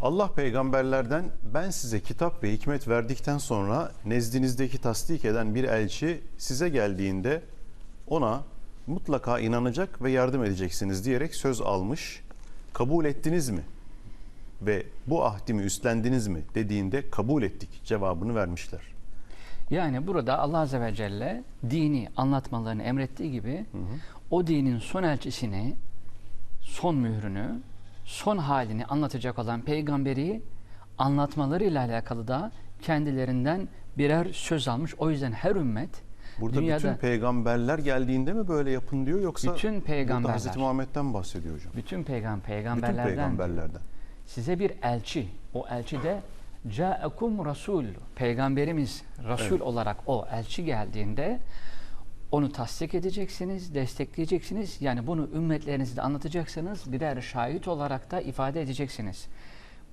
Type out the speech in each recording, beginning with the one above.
Allah peygamberlerden ben size kitap ve hikmet verdikten sonra nezdinizdeki tasdik eden bir elçi size geldiğinde ona mutlaka inanacak ve yardım edeceksiniz diyerek söz almış. Kabul ettiniz mi? Ve bu ahdimi üstlendiniz mi dediğinde kabul ettik cevabını vermişler. Yani burada Allah Azze ve Celle dini anlatmalarını emrettiği gibi o dinin son elçisini, son mührünü, son halini anlatacak olan peygamberi anlatmalarıyla alakalı da kendilerinden birer söz almış. O yüzden her ümmet Burada dünyada bütün peygamberler geldiğinde mi böyle yapın diyor yoksa Bütün burada peygamberler. Hazreti Muhammed'den bahsediyor hocam. bütün peygam Bütün peygamberlerden peygamberlerden. size bir elçi. O elçi de Câekum Rasul. Peygamberimiz Rasul olarak o elçi geldiğinde onu tasdik edeceksiniz, destekleyeceksiniz. Yani bunu ümmetlerinize de anlatacaksınız. Birer şahit olarak da ifade edeceksiniz.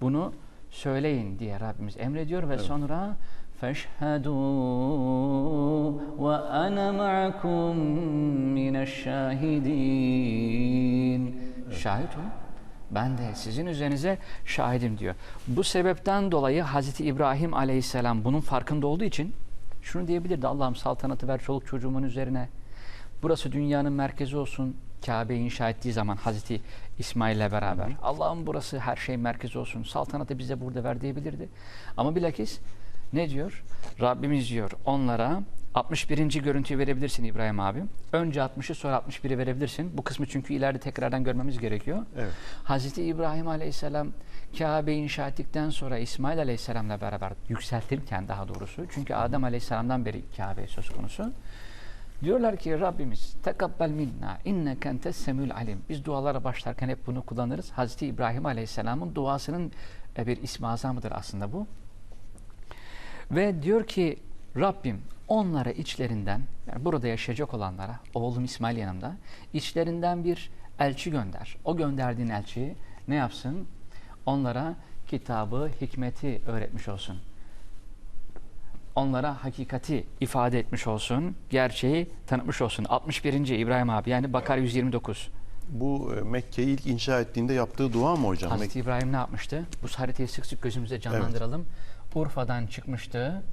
Bunu söyleyin diye Rabbimiz emrediyor ve sonra فَاشْهَدُوا وَأَنَا مَعَكُمْ مِنَ الشَّاهِدِينَ Şahit olun. Ben de sizin üzerinize şahidim diyor. Bu sebepten dolayı Hazreti İbrahim Aleyhisselam bunun farkında olduğu için şunu diyebilirdi. Allah'ım saltanatı ver çoluk çocuğumun üzerine. Burası dünyanın merkezi olsun. Kabe inşa ettiği zaman Hazreti İsmail ile beraber. Allah'ım burası her şey merkez olsun. Saltanatı bize burada ver diyebilirdi. Ama bilakis ne diyor? Rabbimiz diyor onlara 61. görüntüyü verebilirsin İbrahim abi. Önce 60'ı sonra 61'i verebilirsin. Bu kısmı çünkü ileride tekrardan görmemiz gerekiyor. Evet. Hazreti İbrahim Aleyhisselam Kabe inşa ettikten sonra İsmail Aleyhisselam'la beraber yükseltirken daha doğrusu. Çünkü Adem Aleyhisselam'dan beri Kabe söz konusu. Diyorlar ki Rabbimiz tekabbel minna inneke entes semül alim. Biz dualara başlarken hep bunu kullanırız. Hazreti İbrahim Aleyhisselam'ın duasının e, bir ismi azamıdır aslında bu. Ve diyor ki Rabbim onlara içlerinden yani burada yaşayacak olanlara oğlum İsmail yanımda içlerinden bir elçi gönder. O gönderdiğin elçi ne yapsın? Onlara kitabı, hikmeti öğretmiş olsun. Onlara hakikati ifade etmiş olsun. Gerçeği tanıtmış olsun. 61. İbrahim abi yani Bakar 129. Bu e, Mekke'yi ilk inşa ettiğinde yaptığı dua mı hocam? Hazreti İbrahim ne yapmıştı? Bu haritayı sık sık gözümüzde canlandıralım. Urfa'dan çıkmıştı.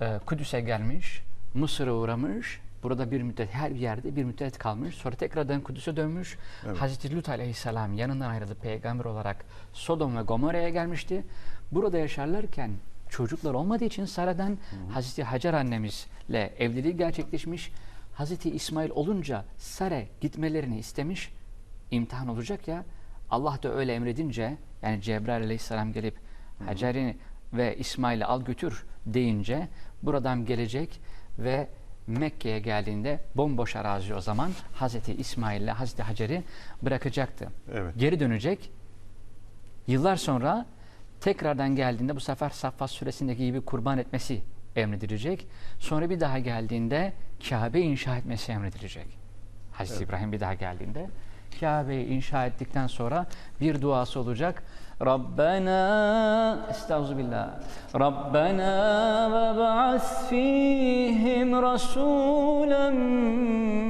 e, Kudüs'e gelmiş. Mısır'a uğramış. Burada bir müddet her bir yerde bir müddet kalmış. Sonra tekrardan Kudüs'e dönmüş. Evet. Hazreti Lut aleyhisselam yanından ayrılıp peygamber olarak Sodom ve Gomorra'ya gelmişti. Burada yaşarlarken çocuklar olmadığı için Sara'dan Hazreti Hacer annemizle evliliği gerçekleşmiş. Hazreti İsmail olunca Sara gitmelerini istemiş. İmtihan olacak ya. Allah da öyle emredince yani Cebrail aleyhisselam gelip Hacer'i ve İsmail'i al götür deyince buradan gelecek ve Mekke'ye geldiğinde bomboş arazi o zaman Hazreti İsmail ile Hazreti Hacer'i bırakacaktı. Evet. Geri dönecek. Yıllar sonra tekrardan geldiğinde bu sefer Saffat suresindeki gibi kurban etmesi emredilecek. Sonra bir daha geldiğinde Kabe inşa etmesi emredilecek. Hazreti Evet. İbrahim bir daha geldiğinde Kabe'yi inşa ettikten sonra bir duası olacak. Rabbena estağfirullah. Rabbena ve ba'ath fihim rasulen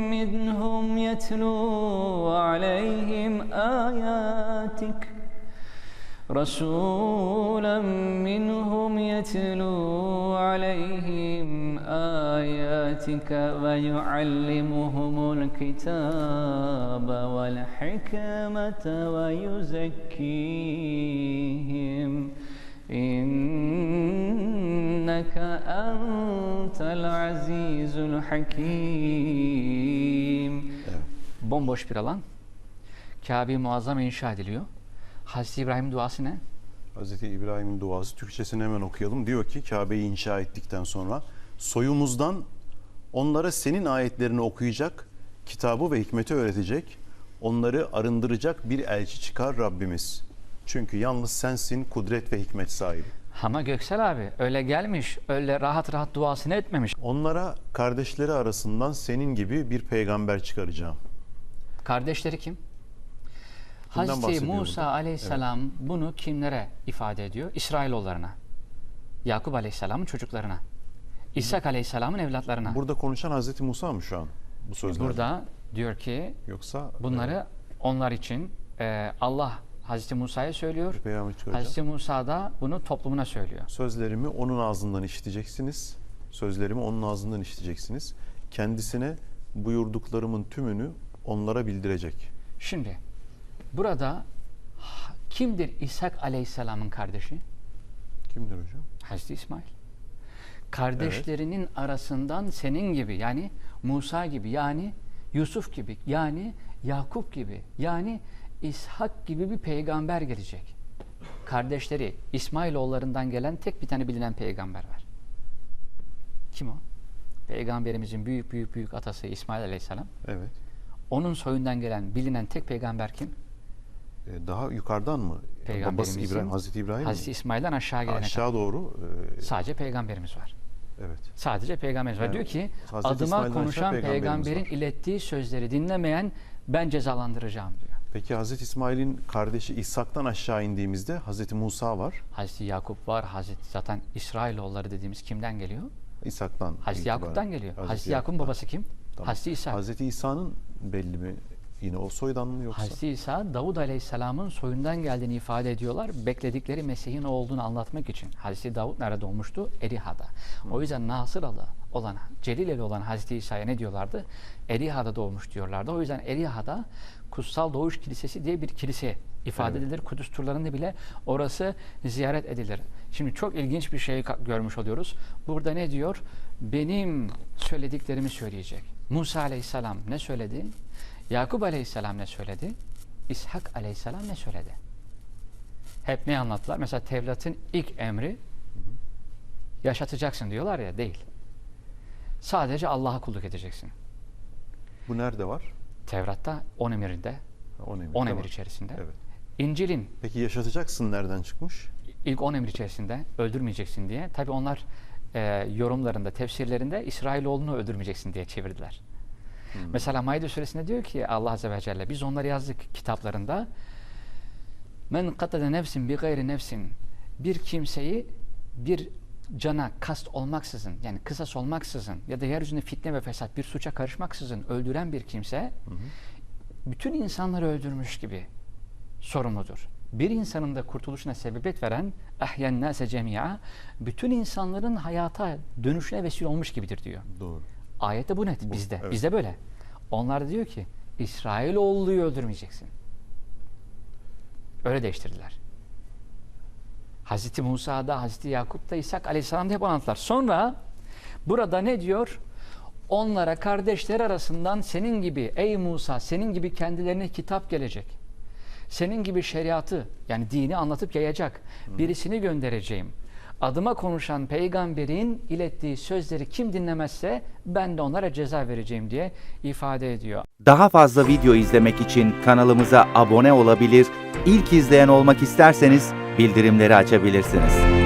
minhum yetlu aleyhim ayatik. رسولا منهم يتلو عليهم آياتك ويعلمهم الكتاب والحكمة ويزكيهم إنك أنت العزيز الحكيم Evet. Bomboş bir alan. Kabe muazzam inşa ediliyor. Hazreti İbrahim duası ne? Hazreti İbrahim'in duası Türkçesini hemen okuyalım. Diyor ki Kabe'yi inşa ettikten sonra soyumuzdan onlara senin ayetlerini okuyacak, kitabı ve hikmeti öğretecek, onları arındıracak bir elçi çıkar Rabbimiz. Çünkü yalnız sensin kudret ve hikmet sahibi. Ama Göksel abi öyle gelmiş, öyle rahat rahat duasını etmemiş. Onlara kardeşleri arasından senin gibi bir peygamber çıkaracağım. Kardeşleri kim? Hazreti bahsediyor Musa aleyhisselam bunu kimlere ifade ediyor? İsrailoğullarına. Yakup aleyhisselamın çocuklarına. İshak aleyhisselamın evlatlarına. Burada konuşan Hazreti Musa mı şu an bu sözler? Burada diyor ki Yoksa bunları onlar için e, Allah Hazreti Musa'ya söylüyor. Hazreti Musa da bunu toplumuna söylüyor. Sözlerimi onun ağzından işiteceksiniz. Sözlerimi onun ağzından işiteceksiniz. Kendisine buyurduklarımın tümünü onlara bildirecek. Şimdi burada kimdir İshak Aleyhisselam'ın kardeşi? Kimdir hocam? Hazreti İsmail. Kardeşlerinin arasından senin gibi yani Musa gibi yani Yusuf gibi yani Yakup gibi yani İshak gibi bir peygamber gelecek. Kardeşleri İsmailoğullarından gelen tek bir tane bilinen peygamber var. Kim o? Peygamberimizin büyük büyük büyük atası İsmail Aleyhisselam. Evet. Onun soyundan gelen bilinen tek peygamber kim? Ee, Daha yukarıdan mı? Babası İbrahim, Hazreti İbrahim Hazreti? İsmail'den aşağı gelene kadar. Aşağı doğru. e, Sadece peygamberimiz var. Evet. Sadece peygamberimiz var. Yani Diyor ki Hazreti adıma konuşan peygamberin var. ilettiği sözleri dinlemeyen ben cezalandıracağım diyor. Peki Hazreti İsmail'in kardeşi İshak'tan aşağı indiğimizde Hazreti Musa var. Hazreti Yakup var. Hazreti zaten İsrailoğulları dediğimiz kimden geliyor? İshak'tan. Hazreti. Yakup'tan geliyor. Hazreti, Yakup'un Yakup'tan. babası kim? Tamam. Hazreti İsa. Hazreti İsa'nın belli mi? Yine o soydan mı yoksa? Hazreti İsa Davud Aleyhisselam'ın soyundan geldiğini ifade ediyorlar. Bekledikleri Mesih'in o olduğunu anlatmak için. Hazreti Davud nerede doğmuştu? Eriha'da. O yüzden Nasıralı olan, Celileli olan Hazreti İsa'ya ne diyorlardı? Eriha'da doğmuş diyorlardı. O yüzden Eriha'da Kutsal Doğuş Kilisesi diye bir kilise ifade Evet. edilir. Kudüs turlarında bile orası ziyaret edilir. Şimdi çok ilginç bir şey görmüş oluyoruz. Burada ne diyor? Benim söylediklerimi söyleyecek. Musa Aleyhisselam ne söyledi? Yakup Aleyhisselam ne söyledi? İshak Aleyhisselam ne söyledi? Hep ne anlattılar? Mesela Tevrat'ın ilk emri yaşatacaksın diyorlar ya değil. Sadece Allah'a kulluk edeceksin. Bu nerede var? Tevrat'ta 10 emirinde, On emir. 10 Tamam. emir içerisinde. Evet. İncil'in Peki yaşatacaksın nereden çıkmış? ilk 10 emir içerisinde öldürmeyeceksin diye. Tabi onlar e, yorumlarında, tefsirlerinde İsrailoğlunu öldürmeyeceksin diye çevirdiler. Mesela Maide suresinde diyor ki Allah Azze ve Celle biz onları yazdık kitaplarında. Men katade nefsin bi gayri nefsin bir kimseyi bir cana kast olmaksızın yani kısas olmaksızın ya da yeryüzünde fitne ve fesat bir suça karışmaksızın öldüren bir kimse bütün insanları öldürmüş gibi sorumludur. Bir insanın da kurtuluşuna sebebiyet veren ahyen nase cemia bütün insanların hayata dönüşüne vesile olmuş gibidir diyor. Doğru. Ayette bu net bizde. evet. Bizde böyle. Onlar diyor ki İsrailoğlu'yu öldürmeyeceksin. Öyle değiştirdiler. Hazreti Musa'da, Hazreti Yakup'ta, İshak Aleyhisselam'da hep anlattılar. Sonra burada ne diyor? Onlara kardeşler arasından senin gibi ey Musa, senin gibi kendilerine kitap gelecek. Senin gibi şeriatı yani dini anlatıp yayacak birisini göndereceğim. Adıma konuşan peygamberin ilettiği sözleri kim dinlemezse ben de onlara ceza vereceğim diye ifade ediyor. Daha fazla video izlemek için kanalımıza abone olabilir, ilk izleyen olmak isterseniz bildirimleri açabilirsiniz.